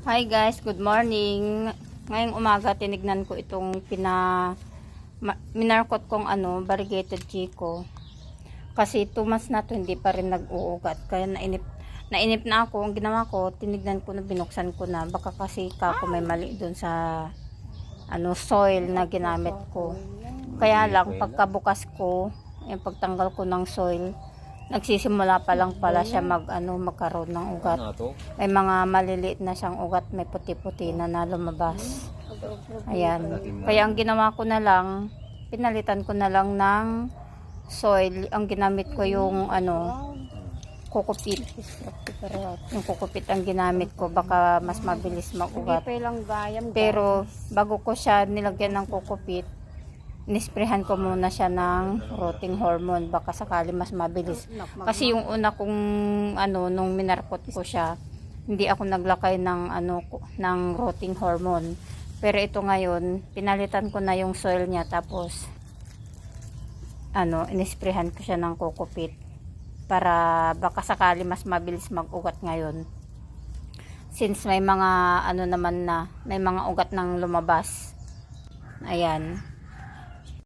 Hi guys, good morning. Ngayong umaga tinignan ko itong pina minarkot kong ano, variegated chico. Kasi 2 months na to hindi pa rin nag-uugat. Kaya nainip nainip na ako. Ang ginawa ko, tinignan ko na binuksan ko na. Baka kasi kako may mali dun sa ano soil na ginamit ko. Kaya lang pagkabukas ko, yung pagtanggal ko ng soil, nagsisimula pa lang pala siya mag ano magkaroon ng ugat. Ano? May mga maliliit na siyang ugat, may puti-puti na na lumabas. Ayan. Kaya ang ginawa ko na lang, pinalitan ko na lang ng soil. Ang ginamit ko yung ano, kukupit. Yung kukupit ang ginamit ko, baka mas mabilis mag-ugat. Pero bago ko siya nilagyan ng kukupit, nisprehan ko muna siya ng rotting hormone baka sakali mas mabilis. Kasi yung una kong ano nung minarkot ko siya, hindi ako naglakay ng ano ng rotting hormone. Pero ito ngayon, pinalitan ko na yung soil niya tapos ano, inisprehan ko siya ng kokopit para baka sakali mas mabilis mag-ugat ngayon. Since may mga ano naman na, may mga ugat ng lumabas. Ayan.